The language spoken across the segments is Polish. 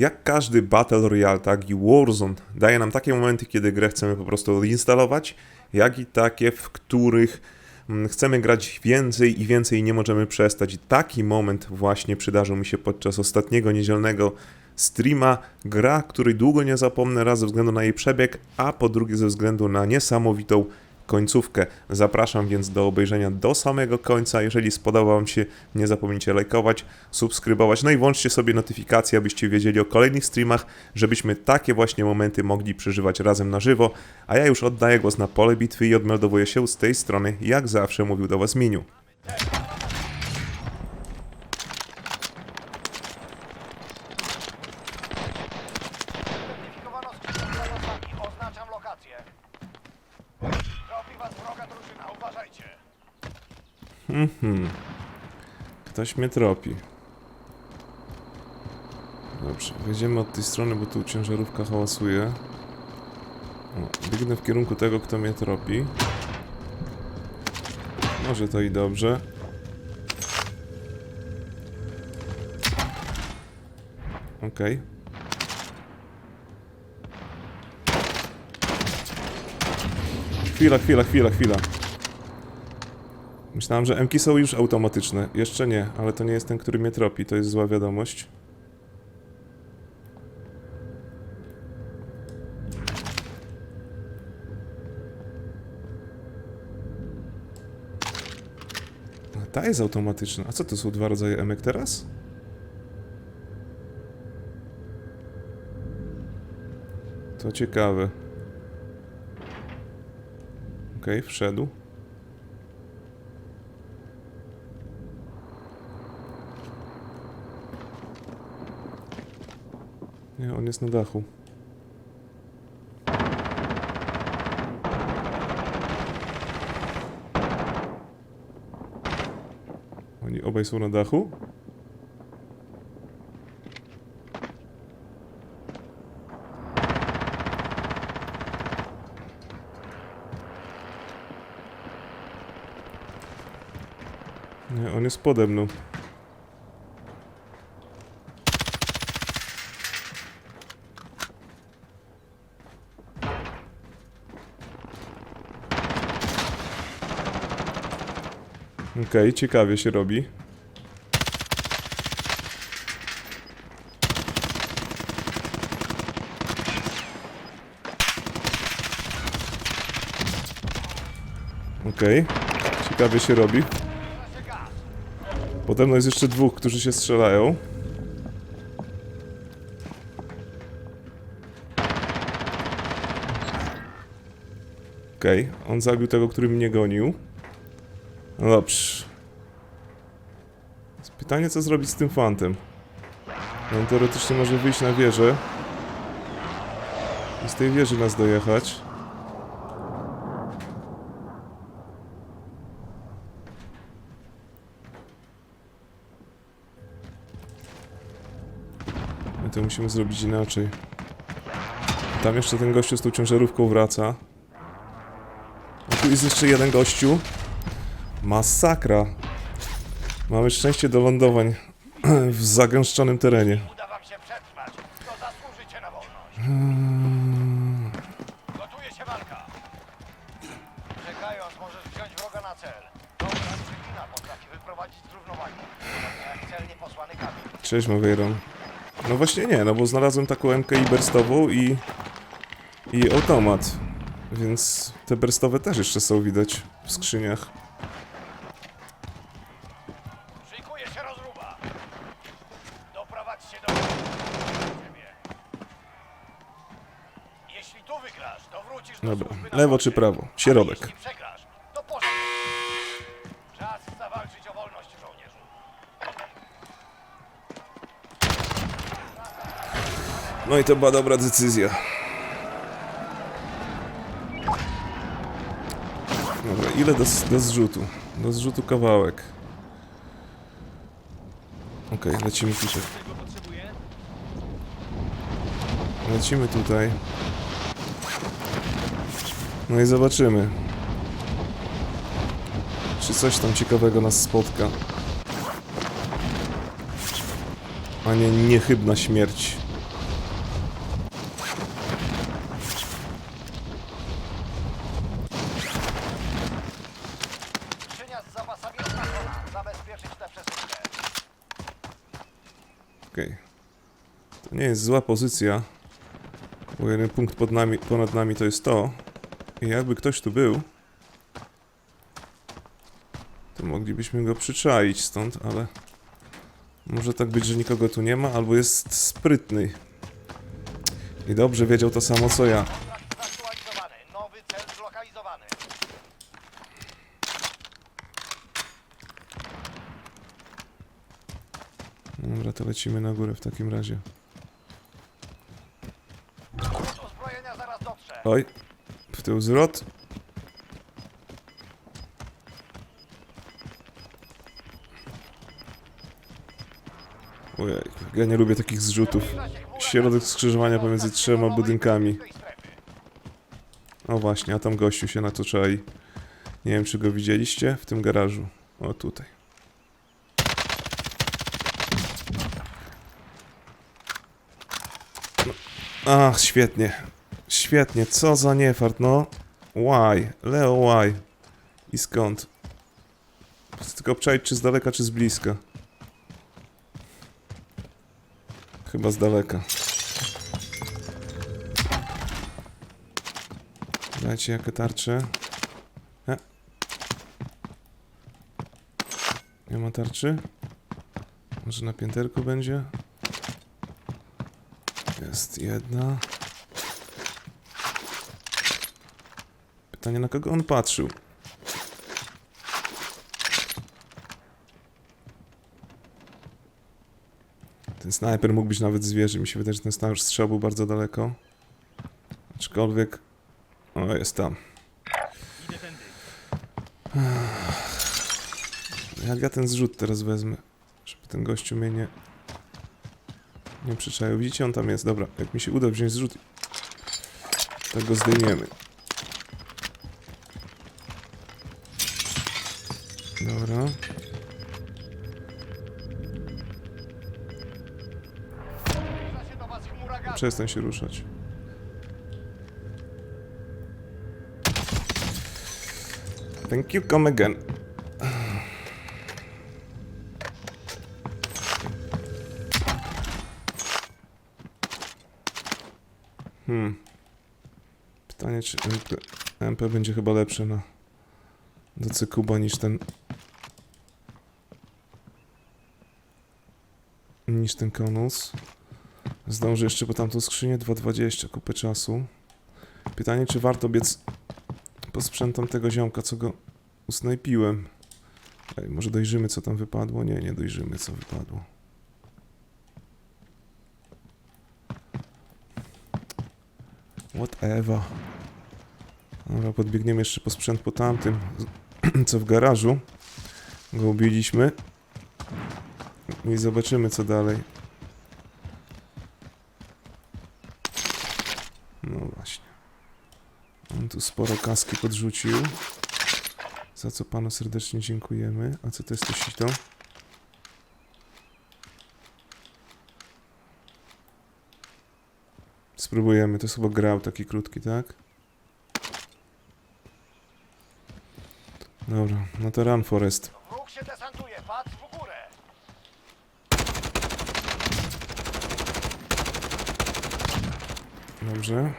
Jak każdy Battle Royale, tak i Warzone daje nam takie momenty, kiedy grę chcemy po prostu odinstalować, jak i takie, w których mm, chcemy grać więcej i więcej i nie możemy przestać. Taki moment właśnie przydarzył mi się podczas ostatniego niedzielnego streama. Gra, której długo nie zapomnę, raz ze względu na jej przebieg, a po drugie ze względu na niesamowitą końcówkę. Zapraszam więc do obejrzenia do samego końca. Jeżeli spodobał Wam się, nie zapomnijcie lajkować, subskrybować, no i włączcie sobie notyfikacje, abyście wiedzieli o kolejnych streamach, żebyśmy takie właśnie momenty mogli przeżywać razem na żywo. A ja już oddaję głos na pole bitwy i odmeldowuję się z tej strony, jak zawsze mówił do Was Miniu. Zidentyfikowano skrzynię z granatami. Oznaczam lokację. Tropi was wroga drużyna, uważajcie. Ktoś mnie tropi. Dobrze, wejdziemy od tej strony, bo tu ciężarówka hałasuje. O, biegnę w kierunku tego, kto mnie tropi. Może to i dobrze. Okej. Chwila, chwila, chwila, chwila. Myślałem, że MK są już automatyczne. Jeszcze nie, ale to nie jest ten, który mnie tropi. To jest zła wiadomość. A ta jest automatyczna. A co to są dwa rodzaje emek teraz? To ciekawe. Okej, wszedł. Nie, on jest na dachu. Oni obaj są na dachu? Nie, on jest pode mną. Okej, ciekawie się robi. Okej, ciekawie się robi. Potem jest jeszcze dwóch, którzy się strzelają. Okej, on zabił tego, który mnie gonił. No dobrze. Pytanie, co zrobić z tym fantem. On teoretycznie może wyjść na wieżę. I z tej wieży nas dojechać. My to musimy zrobić inaczej. Tam jeszcze ten gościu z tą ciężarówką wraca. A tu jest jeszcze jeden gościu. Masakra. Mamy szczęście do lądowań w zagęszczonym terenie. Uda wam się przetrwać. To zasłużycie na wolność. Gotuje się walka. Czekając, możesz wziąć wroga na cel. Dobra przekina potrafi wyprowadzić z równowagi. Podobnie jak celnie posłany kamień. Cześć, Maweiron. No właśnie nie, no bo znalazłem taką MK i burstową i... i automat. Więc te burstowe też jeszcze są widać w skrzyniach. Szykuje się rozruba. Doprowadźcie do siebie. Jeśli tu wygrasz, to wrócisz do Dobra, służby na lewo czy prawo? Środek. No i to była dobra decyzja. Dobra, ile do, do zrzutu? Do zrzutu kawałek. Okej, lecimy tutaj. Lecimy tutaj. No i zobaczymy. Czy coś tam ciekawego nas spotka. A nie niechybna śmierć. Okay. To nie jest zła pozycja. Bo jeden punkt pod nami, ponad nami to jest to. I jakby ktoś tu był, to moglibyśmy go przyczaić stąd, ale może tak być, że nikogo tu nie ma, albo jest sprytny. I dobrze wiedział to samo co ja. Nowy cel zlokalizowany. Dobra, to lecimy na górę w takim razie. Oj, w tył zwrot. Ojej, ja nie lubię takich zrzutów. Środek skrzyżowania pomiędzy trzema budynkami. O właśnie, a tam gościu się na to czai. Nie wiem, czy go widzieliście w tym garażu. O, tutaj. No. Ach, świetnie. Świetnie, co za niefart, no. Why? Leo, why? I skąd? Chcę tylko obczaić, czy z daleka, czy z bliska. Chyba z daleka. Dajcie jakie tarcze. E. Nie ma tarczy? Może na pięterku będzie? Jest jedna. Pytanie, na kogo on patrzył? Ten snajper mógł być nawet zwierzę. Mi się wydaje, że ten sna- strzał był bardzo daleko. Aczkolwiek... O, jest tam. Jak ja ten zrzut teraz wezmę, żeby ten gościu mnie nie... Nie przyczaił. Widzicie, on tam jest. Dobra, jak mi się uda wziąć zrzut, to go zdejmiemy. Przestań się ruszać. Thank you, come again. Hmm. Pytanie, czy MP, MP będzie chyba lepsze na do cykuba niż ten niż ten konus. Zdążę jeszcze po tamtą skrzynię 2.20, kupę czasu. Pytanie, czy warto biec po sprzętom tego ziomka, co go usnajpiłem. Ej, może dojrzymy, co tam wypadło? Nie, nie dojrzymy, co wypadło. Whatever. Dobra, podbiegniemy jeszcze po sprzęt po tamtym, co w garażu. Go ubiliśmy. I zobaczymy, co dalej. No właśnie. On tu sporo kaski podrzucił. Za co panu serdecznie dziękujemy. A co to jest to sito? Spróbujemy. To jest chyba grał taki krótki, tak? Dobra, no to run Forest. Wróg się desantuje. Patrz w górę. Dobrze.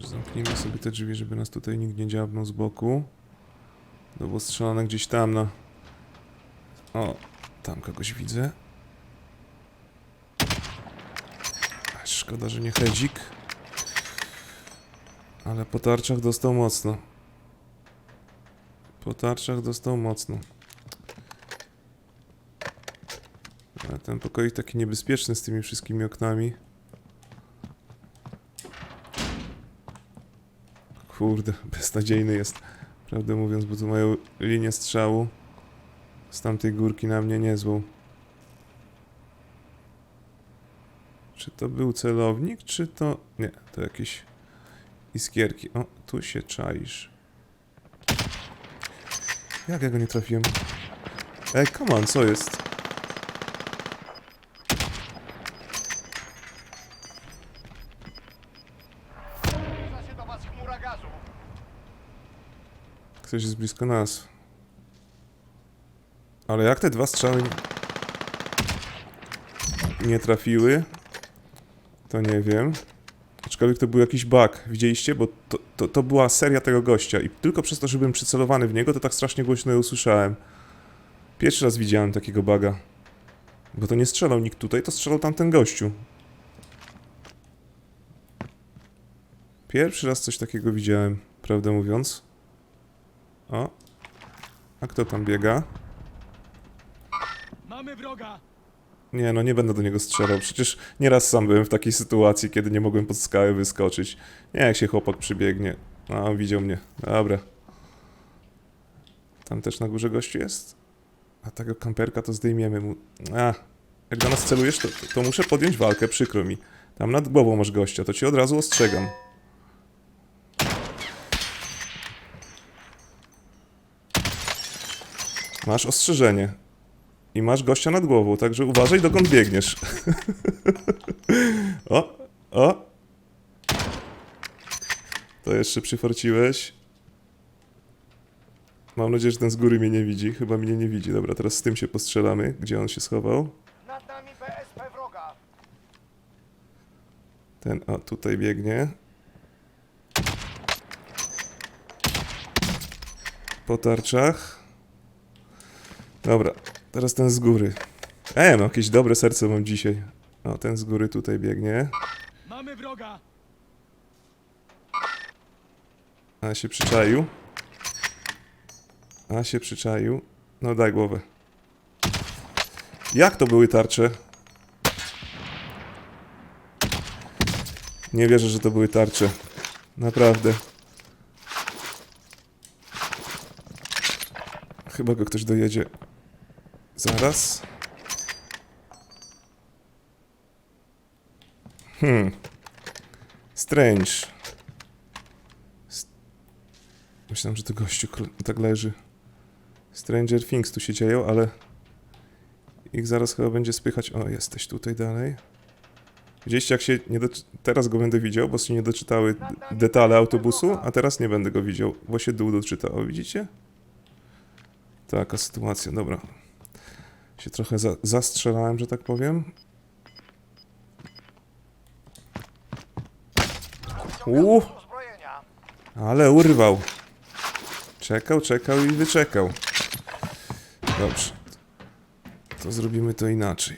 Już zamknijmy sobie te drzwi, żeby nas tutaj nikt nie dziabnął z boku. No bo strzelane gdzieś tam na... O, tam kogoś widzę. Szkoda, że nie hedzik. Ale po tarczach dostał mocno. Po tarczach dostał mocno. A ten pokoik taki niebezpieczny z tymi wszystkimi oknami. Kurde, beznadziejny jest. Prawdę mówiąc, bo tu mają linię strzału z tamtej górki na mnie niezłą. Czy to był celownik, czy to... Nie, to jakieś iskierki. O, tu się czaisz. Jak ja go nie trafiłem? Ej, come on, co jest? Zbliża się do was chmura gazu. Ktoś jest blisko nas. Ale jak te dwa strzały nie- trafiły, to nie wiem. Aczkolwiek to był jakiś bug, widzieliście? Bo to, to, to była seria tego gościa i tylko przez to, że byłem przycelowany w niego, to tak strasznie głośno je usłyszałem. Pierwszy raz widziałem takiego buga. Bo to nie strzelał nikt tutaj, to strzelał tamten gościu. Pierwszy raz coś takiego widziałem, prawdę mówiąc. O. A kto tam biega? Mamy wroga! Nie, no nie będę do niego strzelał. Przecież nieraz sam byłem w takiej sytuacji, kiedy nie mogłem pod skałę wyskoczyć. Nie, jak się chłopak przybiegnie. A, on widział mnie. Dobra. Tam też na górze gościu jest? A tego kamperka to zdejmiemy mu. A, jak do nas celujesz, to, to muszę podjąć walkę, przykro mi. Tam nad głową masz gościa, to ci od razu ostrzegam. Masz ostrzeżenie. I masz gościa nad głową, także uważaj dokąd biegniesz. o, o. To jeszcze przyforciłeś. Mam nadzieję, że ten z góry mnie nie widzi. Chyba mnie nie widzi. Dobra, teraz z tym się postrzelamy. Gdzie on się schował? Nad nami BSP wroga. Ten, o, tutaj biegnie. Po tarczach. Dobra, teraz ten z góry. E, no jakieś dobre serce mam dzisiaj. O, ten z góry tutaj biegnie. Mamy wroga! A się przyczaił. A się przyczaił. No daj głowę. Jak to były tarcze? Nie wierzę, że to były tarcze. Naprawdę. Chyba go ktoś dojedzie. Zaraz. Hmm. Strange. Myślałem, że to gościu tak leży. Stranger Things tu się dzieją, ale ich zaraz chyba będzie spychać. O, jesteś tutaj dalej. Widzieliście, jak się nie. Teraz go będę widział, bo się nie doczytały detale autobusu, a teraz nie będę go widział, bo się dół doczyta. O, widzicie? Taka sytuacja, dobra. Się trochę za zastrzelałem, że tak powiem. Uuu. Ale urwał. Czekał, czekał i wyczekał. Dobrze. To zrobimy to inaczej.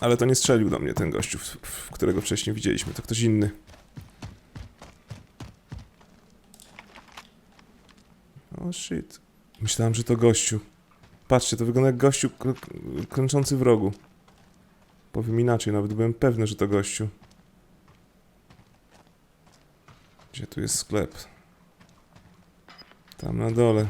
Ale to nie strzelił do mnie ten gościu, którego wcześniej widzieliśmy. To ktoś inny. O shit. Myślałem, że to gościu. Patrzcie, to wygląda jak gościu kręczący w rogu. Powiem inaczej, nawet byłem pewny, że to gościu. Gdzie tu jest sklep? Tam na dole.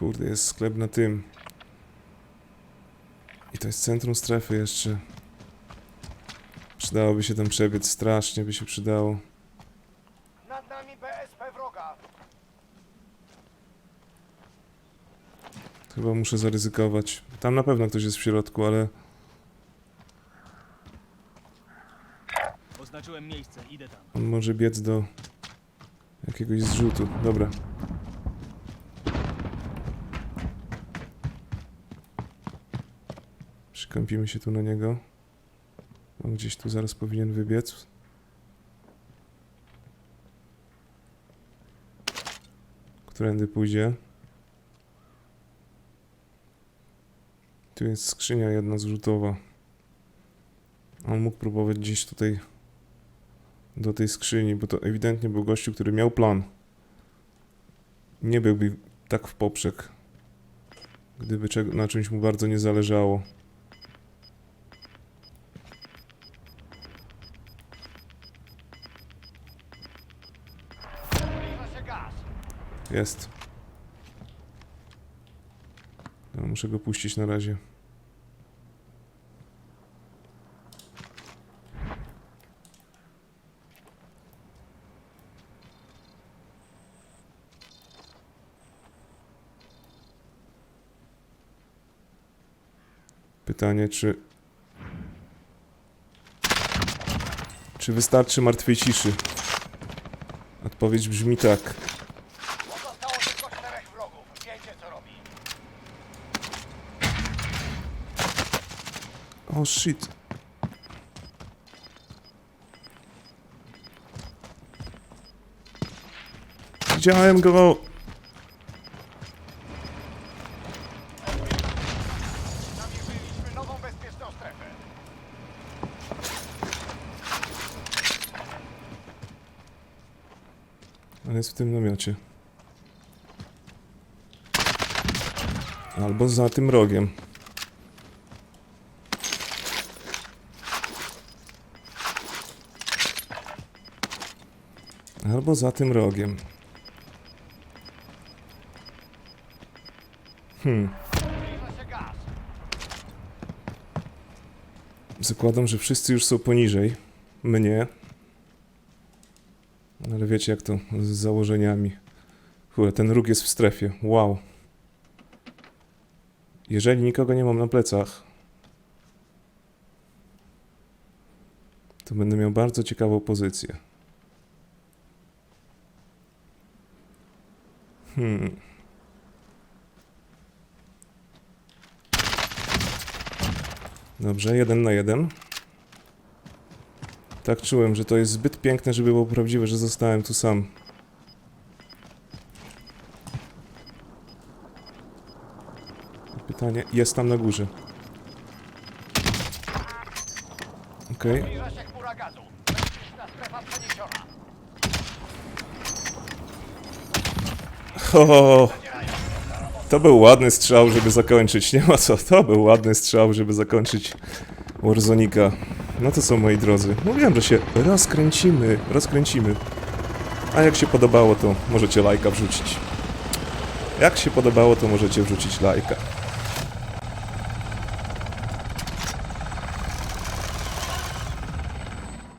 Kurde, jest sklep na tym. I to jest centrum strefy jeszcze. Przydałoby się tam przebiec, strasznie by się przydało. Nad nami BSP wroga. Chyba muszę zaryzykować. Tam na pewno ktoś jest w środku, ale Oznaczyłem miejsce, idę tam. on może biec do jakiegoś zrzutu. Dobra. Przykąpimy się tu na niego. On gdzieś tu zaraz powinien wybiec. Którędy pójdzie? Tu jest skrzynia jedna zrzutowa. On mógł próbować gdzieś tutaj do tej skrzyni, bo to ewidentnie był gościu, który miał plan. Nie byłby tak w poprzek, gdyby na czymś mu bardzo nie zależało. Jest. No, muszę go puścić na razie. Pytanie, czy... Czy wystarczy martwej ciszy? Odpowiedź brzmi tak. O shit. Widziałem go! On jest w tym namiocie. Albo za tym rogiem. Albo za tym rogiem. Hmm. Zakładam, że wszyscy już są poniżej mnie. Ale wiecie jak to z założeniami. Kurde, ten róg jest w strefie. Wow. Jeżeli nikogo nie mam na plecach, to będę miał bardzo ciekawą pozycję. Hmm. Dobrze, jeden na jeden. Tak czułem, że to jest zbyt piękne, żeby było prawdziwe, że zostałem tu sam. Pytanie, jest tam na górze. Okej. Zbliża Ho. To był ładny strzał, żeby zakończyć. Nie ma co, to był ładny strzał, żeby zakończyć Warzonika. No to co, moi drodzy. Mówiłem, że się rozkręcimy, rozkręcimy. A jak się podobało, to możecie lajka wrzucić. Jak się podobało, to możecie wrzucić lajka.